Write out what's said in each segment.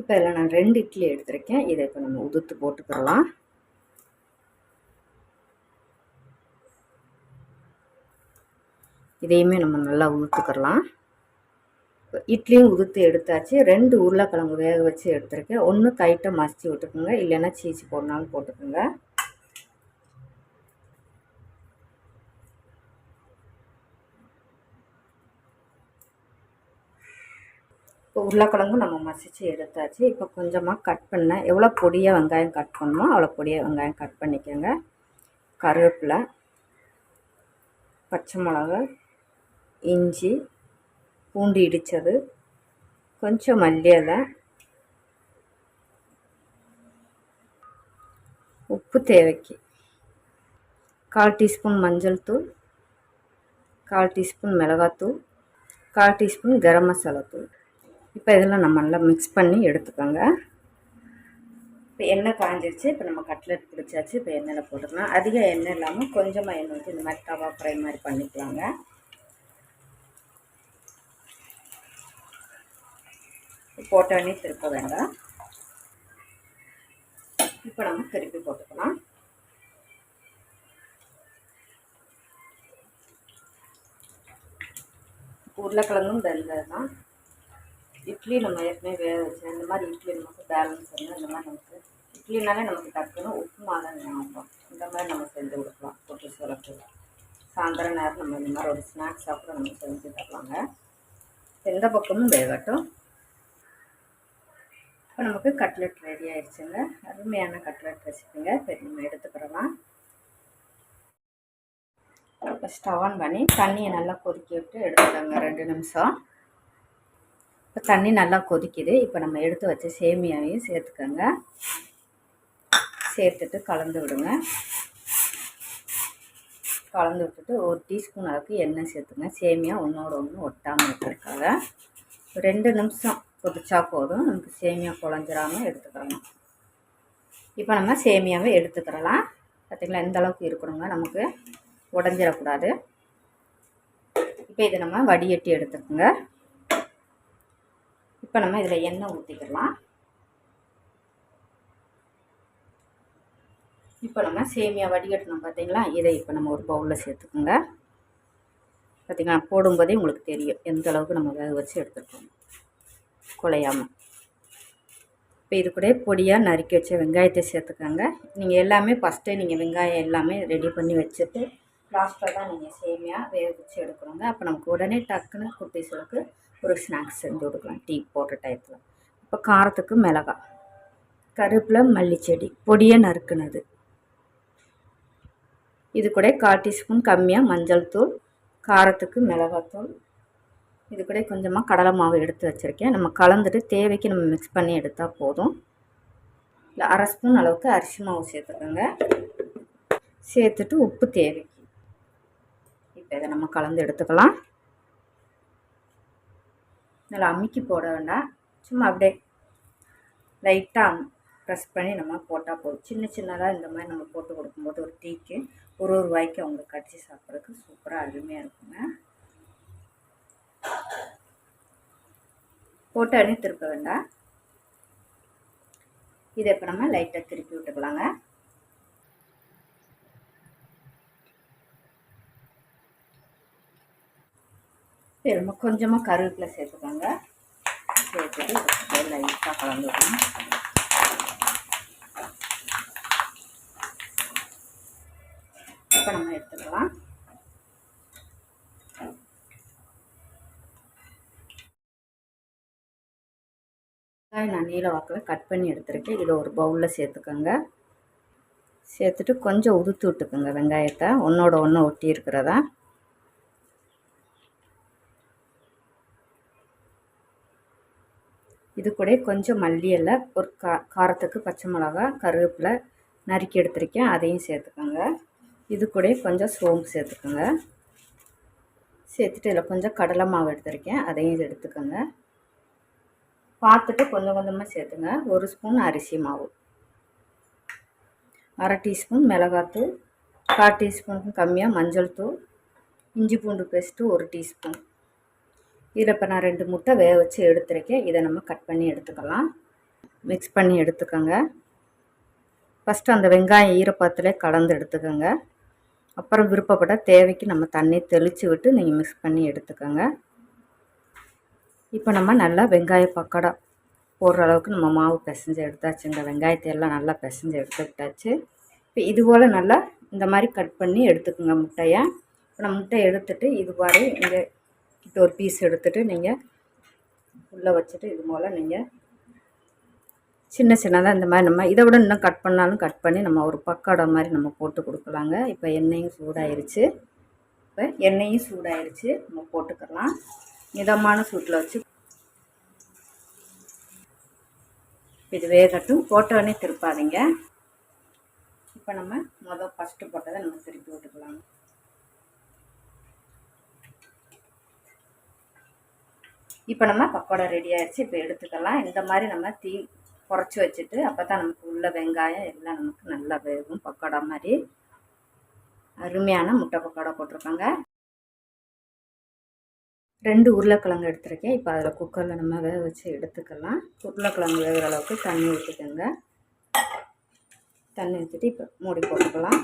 இப்போ இதில் நான் ரெண்டு இட்லி எடுத்திருக்கேன். இதை இப்போ நம்ம உதுத்து போட்டுக்கிறலாம் இதையுமே நம்ம நல்லா உதுத்துக்கிறலாம் இட்லியும் உதுத்து எடுத்தாச்சு. ரெண்டு உருளைக்கிழங்கு வேக வச்சு எடுத்திருக்கேன். ஒன்று கைட்டை மசிச்சு விட்டுக்குங்க. இல்லைன்னா சீச்சு போடனாலும் போட்டுக்கோங்க. இப்போ உருளைக்கிழங்கும் நம்ம மசிச்சு எடுத்தாச்சு. இப்போ கொஞ்சமாக கட் பண்ண எவ்வளோ பொடியாக வெங்காயம் கட் பண்ணணுமோ அவ்வளோ பொடியாக வெங்காயம் கட் பண்ணிக்கோங்க. கருவேப்பிலை பச்சை மிளகா இஞ்சி பூண்டு இடித்தது கொஞ்சம் மல்லி இலை உப்பு தேவைக்கு கால் டீஸ்பூன் மஞ்சள் தூள் கால் டீஸ்பூன் மிளகாத்தூள் கால் டீஸ்பூன் கரம் மசாலா தூள். இப்போ இதெல்லாம் நம்ம நல்லா மிக்ஸ் பண்ணி எடுத்துக்கோங்க. இப்போ எண்ணெய் காஞ்சிருச்சு இப்போ நம்ம கட்லெட் பிடிச்சாச்சு இப்போ எண்ணெயில் போட்டுக்கலாம் அதிக எண்ணெய் இல்லாமல் கொஞ்சமாக எண்ணெய் ஊற்றி இந்த மாதிரி தவா ஃப்ரை மாதிரி பண்ணிக்கலாங்க. போட்டோடனே திருப்ப வேண்டாம். இப்போ நம்ம திருப்பி போட்டுக்கலாம். உருளைக்கிழங்கும் வெந்தது தான் இட்லி நம்ம ஏற்கனவே வேக வச்சேன் இந்த மாதிரி இட்லி நமக்கு பேலன்ஸ் வந்து இந்த மாதிரி நமக்கு இட்லினாலே நமக்கு டக்குன்னு உப்புமா தான் ஞாபகம் இந்த மாதிரி நம்ம செஞ்சு கொடுக்கலாம். பொட்டு சுரப்பில் சாயந்தரம் நேரம் நம்ம இந்த மாதிரி ஒரு ஸ்நாக்ஸாக கூட நம்ம செஞ்சு தரலாங்க. எந்த பக்கமும் வேகட்டும். இப்போ நமக்கு கட்லெட் ரெடி ஆயிடுச்சுங்க. அருமையான கட்லெட் ரெசிபிங்க சரி நம்ம எடுத்துக்கிறலாம் இப்போ ஸ்டவ் ஆன் பண்ணி தண்ணியை நல்லா கொதிக்க விட்டு எடுத்துக்கோங்க. ரெண்டு நிமிஷம். இப்போ தண்ணி நல்லா கொதிக்குது. இப்போ நம்ம எடுத்து வச்ச சேமியாவையும் சேர்த்துக்கோங்க. சேர்த்துட்டு கலந்து விடுங்க. கலந்து விட்டுட்டு ஒரு டீஸ்பூன் அளவுக்கு எண்ணெய் சேர்த்துங்க சேமியா ஒன்றோட ஒன்று ஒட்டாமல் இருக்கிறதுக்காக. ரெண்டு நிமிஷம் கொதிச்சா போதும். நமக்கு சேமியா குழஞ்சிராமல் எடுத்துக்கிறலாம் இப்போ நம்ம சேமியாவை எடுத்துக்கிறலாம். பார்த்திங்களா எந்த அளவுக்கு இருக்கணுங்க. நமக்கு உடஞ்சிடக்கூடாது இப்போ இதை நம்ம வடிகட்டி எடுத்துக்கோங்க. இப்போ நம்ம இதில் எண்ணெய் ஊற்றிக்கலாம் இப்போ நம்ம சேமியா வடிகட்டணும் பார்த்தீங்களா இதை இப்போ நம்ம ஒரு பவுலில் சேர்த்துக்கோங்க. பார்த்திங்களா போடும்போதே உங்களுக்கு தெரியும் எந்த அளவுக்கு நம்ம வேக வச்சு எடுத்துருக்கோம். குலையாமல் இப்போ இது கூட பொடியாக நறுக்கி வச்ச வெங்காயத்தை சேர்த்துக்கோங்க. நீங்கள் எல்லாமே ஃபஸ்ட்டே நீங்கள் வெங்காயம் எல்லாமே ரெடி பண்ணி வச்சுட்டு லாஸ்ட்டாக தான் நீங்கள் சேமியா வேக வச்சு எடுக்கணுங்க. அப்போ நமக்கு உடனே டக்குன்னு குட்டீஸுக்கு ஒரு ஸ்நாக்ஸ் செஞ்சு கொடுக்கலாம். டீ போடுற டயத்தில் இப்போ காரத்துக்கு மிளகாய் கருப்பில் மல்லிச்செடி பொடியை நறுக்குனது. இது கூட கால் டீஸ்பூன் கம்மியாக மஞ்சள் தூள் காரத்துக்கு மிளகாத்தூள் இது கூட கொஞ்சமாக கடலை மாவு எடுத்து வச்சுருக்கேன். நம்ம கலந்துட்டு தேவைக்கு நம்ம மிக்ஸ் பண்ணி எடுத்தால் போதும். இல்லை அரை ஸ்பூன் அளவுக்கு அரிசி மாவு சேர்த்துக்கோங்க. சேர்த்துட்டு உப்பு தேவை. இப்போ இதை நம்ம கலந்து எடுத்துக்கலாம். நல்லா அமுக்கி போட வேண்டாம். சும்மா அப்படியே லைட்டாக ப்ரெஸ் பண்ணி நம்ம போட்டால் போதும். சின்ன சின்னதாக இந்த மாதிரி நம்ம போட்டு கொடுக்கும்போது ஒரு டீக்கு ஒரு ஒரு வாய்க்கு அவங்களுக்கு கடிச்சு சாப்பிட்றதுக்கு சூப்பராக அருமையாக இருக்குங்க. போட்டு அணி திருப்ப வேண்டாம். இதை இப்போ நம்ம லைட்டாக திருப்பி விட்டுக்கலாங்க. சரி கொஞ்சமாக கருவேப்பிலை சேர்த்துக்கோங்க. சேர்த்துட்டு லைட்டாக கலந்து விடணும் இப்போ நம்ம எடுத்துக்கலாம். வெங்காயம் நான் நீல வாக்கில் கட் பண்ணி எடுத்துருக்கேன். இதை ஒரு பவுலில் சேர்த்துக்கோங்க. சேர்த்துட்டு கொஞ்சம் உதுத்து விட்டுக்கோங்க வெங்காயத்தை. ஒன்றோட ஒன்று ஒட்டி இருக்கிறதா. இது கூட கொஞ்சம் மல்லி இலை ஒரு கா காரத்துக்கு பச்சை மிளகா கருவேப்பிலை நறுக்கி எடுத்திருக்கேன். அதையும் சேர்த்துக்கோங்க. இது கூட கொஞ்சம் சோம்பு சேர்த்துக்கோங்க. சேர்த்துட்டு இதில் கொஞ்சம் கடலை மாவு எடுத்திருக்கேன். அதையும் எடுத்துக்கோங்க. பார்த்துட்டு கொஞ்சம் கொஞ்சமாக சேர்த்துங்க. ஒரு ஸ்பூன் அரிசி மாவு. அரை டீஸ்பூன் மிளகாத்தூள் கால் டீஸ்பூனுக்கும் கம்மியாக மஞ்சள் தூள் இஞ்சி பூண்டு பேஸ்ட்டு ஒரு டீஸ்பூன். இதில் இப்போ நான் ரெண்டு முட்டை வேக வச்சு எடுத்துருக்கேன். இதை நம்ம கட் பண்ணி எடுத்துக்கலாம். மிக்ஸ் பண்ணி எடுத்துக்கோங்க. ஃபஸ்ட்டு அந்த வெங்காயம் ஈரப்பத்திலே கலந்து எடுத்துக்கோங்க. அப்புறம் விருப்பப்பட்ட தேவைக்கு நம்ம தண்ணி தெளித்து விட்டு நீங்கள் மிக்ஸ் பண்ணி எடுத்துக்கோங்க. இப்போ நம்ம நல்லா வெங்காய பக்கடா போடுற அளவுக்கு நம்ம மாவு பிசைஞ்சு எடுத்தாச்சுங்க வெங்காயத்தை எல்லாம் நல்லா பிசைஞ்சு எடுத்துக்கிட்டாச்சு. இப்போ இது போல் நல்லா இந்த மாதிரி கட் பண்ணி எடுத்துக்கோங்க முட்டையை. இப்போ நம்ம முட்டையை எடுத்துகிட்டு இது மாதிரி இங்கே கிட்ட ஒரு பீஸ் எடுத்துகிட்டு நீங்கள் உள்ளே வச்சுட்டு இது போல் நீங்கள் சின்ன சின்னதாக இந்த மாதிரி நம்ம இதை விட இன்னும் கட் பண்ணாலும் கட் பண்ணி நம்ம ஒரு பக்கோடா மாதிரி நம்ம போட்டு கொடுக்கலாங்க. இப்போ எண்ணெயும் சூடாயிருச்சு. இப்போ எண்ணெயும் சூடாயிருச்சு. நம்ம போட்டுக்கலாம். மிதமான சூட்டில் வச்சு இது வேகட்டும். போட்டோடனே திருப்பாதீங்க. இப்போ நம்ம மொதல் ஃபஸ்ட்டு போட்டதை நம்ம திருப்பி விட்டுக்கலாங்க. இப்போ நம்ம பக்கோடா ரெடி ஆயிடுச்சு. இப்போ எடுத்துக்கலாம். இந்த மாதிரி நம்ம தீ குறைச்சி வச்சுட்டு அப்போ தான் நமக்கு உள்ள வெங்காயம் எல்லாம் நமக்கு நல்லா வேகும். பக்கோடா மாதிரி. அருமையான முட்டை பக்கோடா போட்டிருக்காங்க. ரெண்டு உருளைக்கிழங்கு எடுத்துருக்கேன். இப்போ அதில் குக்கரில் நம்ம வேக வச்சு எடுத்துக்கலாம். உருளைக்கிழங்கு வேகிற அளவுக்கு தண்ணி ஊற்றிக்கோங்க தண்ணி ஊற்றிட்டு இப்போ மூடி போட்டுக்கலாம்.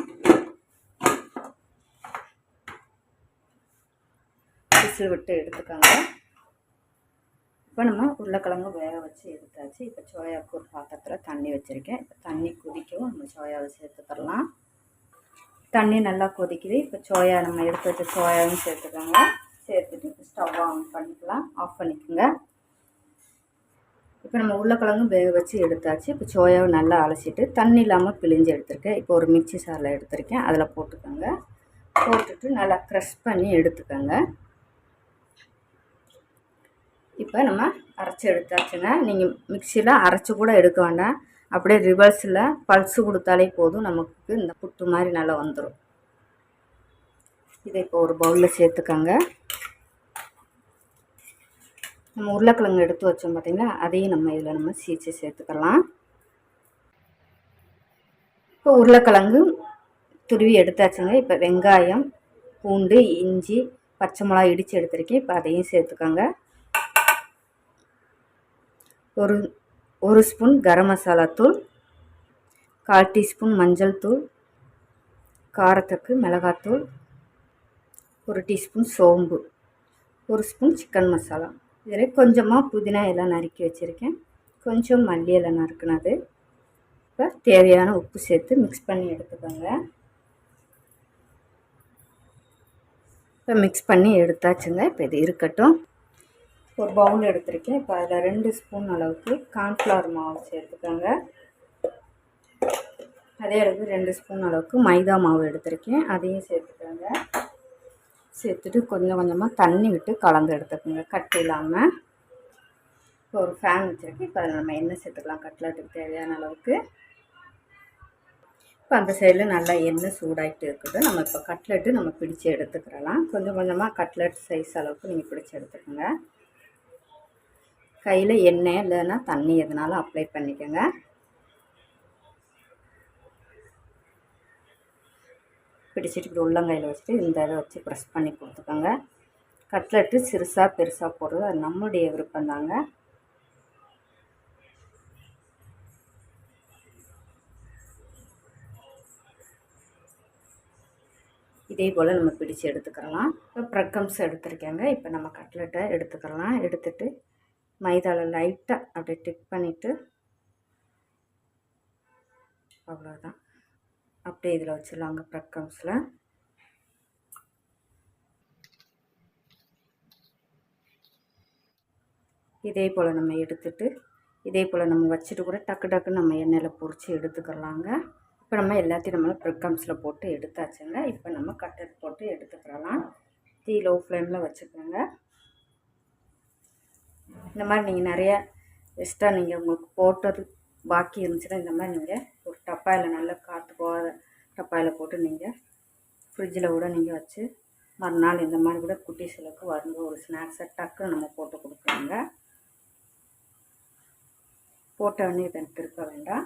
விசில் விட்டு எடுத்துக்கோங்க. இப்போ நம்ம உருளைக்கிழங்கு வேக வச்சு எடுத்தாச்சு. இப்போ சோயாவுக்கு ஒரு பாத்திரத்தில் தண்ணி வச்சுருக்கேன். இப்போ தண்ணி கொதிக்கவும் நம்ம சோயாவை சேர்த்துக்கலாம் தண்ணி நல்லா கொதிக்குது. இப்போ சோயா நம்ம எடுத்து வச்ச சோயாவும் சேர்த்துக்கோங்க. சேர்த்துட்டு இப்போ ஸ்டவ் ஆன் பண்ணிக்கலாம். ஆஃப் பண்ணிக்கோங்க. இப்போ நம்ம உருளைக்கிழங்கும் வேக வச்சு எடுத்தாச்சு. இப்போ சோயாவை நல்லா அலசிட்டு தண்ணி இல்லாமல் பிழிஞ்சு எடுத்திருக்கேன். இப்போ ஒரு மிக்சி சாரில் எடுத்திருக்கேன். அதில் போட்டுக்கோங்க. போட்டுட்டு நல்லா க்ரஷ் பண்ணி எடுத்துக்கோங்க. இப்போ நம்ம அரைச்சி எடுத்தாச்சுங்க. நீங்கள் மிக்சியில் அரைச்சி கூட எடுக்க வேண்டாம். அப்படியே ரிவர்ஸில் பல்ஸு கொடுத்தாலே போதும். நமக்கு இந்த புட்டு மாதிரி நல்லா வந்துடும் இதை இப்போ ஒரு பவுலில் சேர்த்துக்கோங்க. நம்ம உருளைக்கிழங்கு எடுத்து வச்சோம் பார்த்திங்களா? அதையும் நம்ம இதில் நம்ம சீச்சு சேர்த்துக்கலாம். இப்போ உருளைக்கிழங்கு துருவி எடுத்தாச்சுங்க. இப்போ வெங்காயம் பூண்டு இஞ்சி பச்சை மிளகா இடித்து எடுத்திருக்கேன். இப்போ அதையும் சேர்த்துக்கோங்க. ஒரு ஒரு ஸ்பூன் கரம் மசாலா தூள் கால் டீஸ்பூன் மஞ்சள் தூள் காரத்துக்கு மிளகாத்தூள் ஒரு டீஸ்பூன் சோம்பு ஒரு ஸ்பூன் சிக்கன் மசாலா. இதில் கொஞ்சமாக புதினா எல்லாம் நறுக்கி வச்சுருக்கேன். கொஞ்சம் மல்லி எல்லாம் நறுக்குனது. இப்போ தேவையான உப்பு சேர்த்து மிக்ஸ் பண்ணி எடுத்துக்கோங்க. இப்போ மிக்ஸ் பண்ணி எடுத்தாச்சுங்க. இப்போ இது இருக்கட்டும். ஒரு பவுல் எடுத்திருக்கேன். இப்போ அதில் ரெண்டு ஸ்பூன் அளவுக்கு கார்ன்ஃப்ளவர் மாவு சேர்த்துக்கோங்க. அதே அளவுக்கு ரெண்டு ஸ்பூன் அளவுக்கு மைதா மாவு எடுத்திருக்கேன். அதையும் சேர்த்துக்கோங்க. சேர்த்துட்டு கொஞ்சம் கொஞ்சமாக தண்ணி விட்டு கலந்து எடுத்துக்கோங்க. கட்டு இல்லாமல் இப்போ ஒரு ஃபேன் வச்சுருக்கேன். இப்போ அதில் நம்ம எண்ணெய் சேர்த்துக்கலாம். கட்லட்டுக்கு தேவையான அளவுக்கு. இப்போ அந்த சைடில் நல்லா எண்ணெய் சூடாகிட்டு இருக்குது. நம்ம இப்போ கட்லெட்டு நம்ம பிடிச்சி எடுத்துக்கிறலாம். கொஞ்சம் கொஞ்சமாக கட்லெட் சைஸ் அளவுக்கு நீங்கள் பிடிச்சி எடுத்துக்கோங்க. கையில் எண்ணெய் இல்லைன்னா தண்ணி எதனாலும் அப்ளை பண்ணிக்கோங்க. பிடிச்சிட்டு இப்படி உள்ளங்கையில் வச்சுட்டு இந்த இதை வச்சு ப்ரெஸ் பண்ணி கொடுத்துக்கோங்க. கட்லெட்டு சிறுசாக பெருசாக போடுறது அது நம்மளுடைய விருப்பம் தாங்க. இதே போல் நம்ம பிடிச்சு எடுத்துக்கலாம். இப்போ ப்ரக்கம்ஸ் எடுத்துருக்கேங்க. இப்போ நம்ம கட்லெட்டை எடுத்துக்கலாம். எடுத்துகிட்டு மைதாவில் லைட்டாக அப்படியே டிக் பண்ணிவிட்டு அவ்வளோதான். அப்படியே இதில் வச்சிடலாங்க ப்ரக்கம்ஸில் இதே போல் நம்ம எடுத்துட்டு இதே போல் நம்ம வச்சுட்டு கூட டக்கு டக்குன்னு நம்ம எண்ணெயில் பொறிச்சு எடுத்துக்கலாங்க. இப்போ நம்ம எல்லாத்தையும் நம்மளை ப்ரிக்கம்ஸில் போட்டு எடுத்தாச்சுங்க. இப்போ நம்ம கட்டர் போட்டு எடுத்துக்கிறலாம். தீ லோ ஃப்ளேமில் வச்சுக்கோங்க. இந்த மாதிரி நீங்கள் நிறையா எக்ஸ்ட்ரா நீங்கள் உங்களுக்கு போட்டது பாக்கி இருந்துச்சுன்னா இந்த மாதிரி நீங்கள் ஒரு டப்பாயில் நல்லா காற்று போகாத டப்பாயில் போட்டு நீங்கள் ஃப்ரிட்ஜில் கூட நீங்கள் வச்சு மறுநாள் இந்த மாதிரி கூட குட்டி சிலக்கு வருங்க ஒரு ஸ்நாக்ஸை டக்குன்னு நம்ம போட்டு கொடுக்குறாங்க போட்டோடனே இதை திருப்ப வேண்டாம்.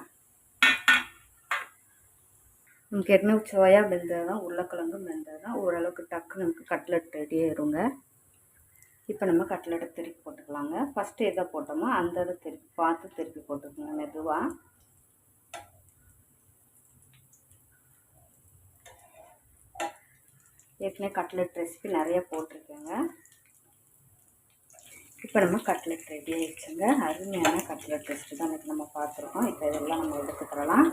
நமக்கு ஏற்கனவே சோயா வெந்தது தான் உருளைக்கிழங்கும் வெந்தது தான் ஓரளவுக்கு டக்குன்னு நமக்கு கட்லெட் ரெடி ஆயிருங்க. இப்போ நம்ம கட்லெட்டை திருப்பி போட்டுக்கலாங்க. ஃபஸ்ட்டு எதை போட்டோமோ அந்த இதை திருப்பி பார்த்து திருப்பி போட்டுக்கோங்க மெதுவாக ஏற்கனவே கட்லெட் ரெசிபி நிறைய போட்டிருக்கேங்க. இப்போ நம்ம கட்லெட் ரெடி ஆகிடுச்சுங்க அருமையான கட்லெட் ரெசிபி தான் இன்றைக்கி நம்ம பார்த்துருக்கோம். இப்போ இதெல்லாம் நம்ம எடுத்துக்கிறலாம்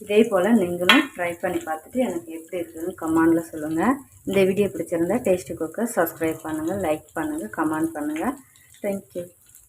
இதே போல் நீங்களும் ட்ரை பண்ணி பார்த்துட்டு எனக்கு எப்படி இருக்குதுன்னு கமெண்டில் சொல்லுங்கள் இந்த வீடியோ பிடிச்சிருந்தா டேஸ்ட்டு குக்கர் சப்ஸ்கிரைப் பண்ணுங்கள் லைக் பண்ணுங்கள் கமெண்ட் பண்ணுங்கள் தேங்க்யூ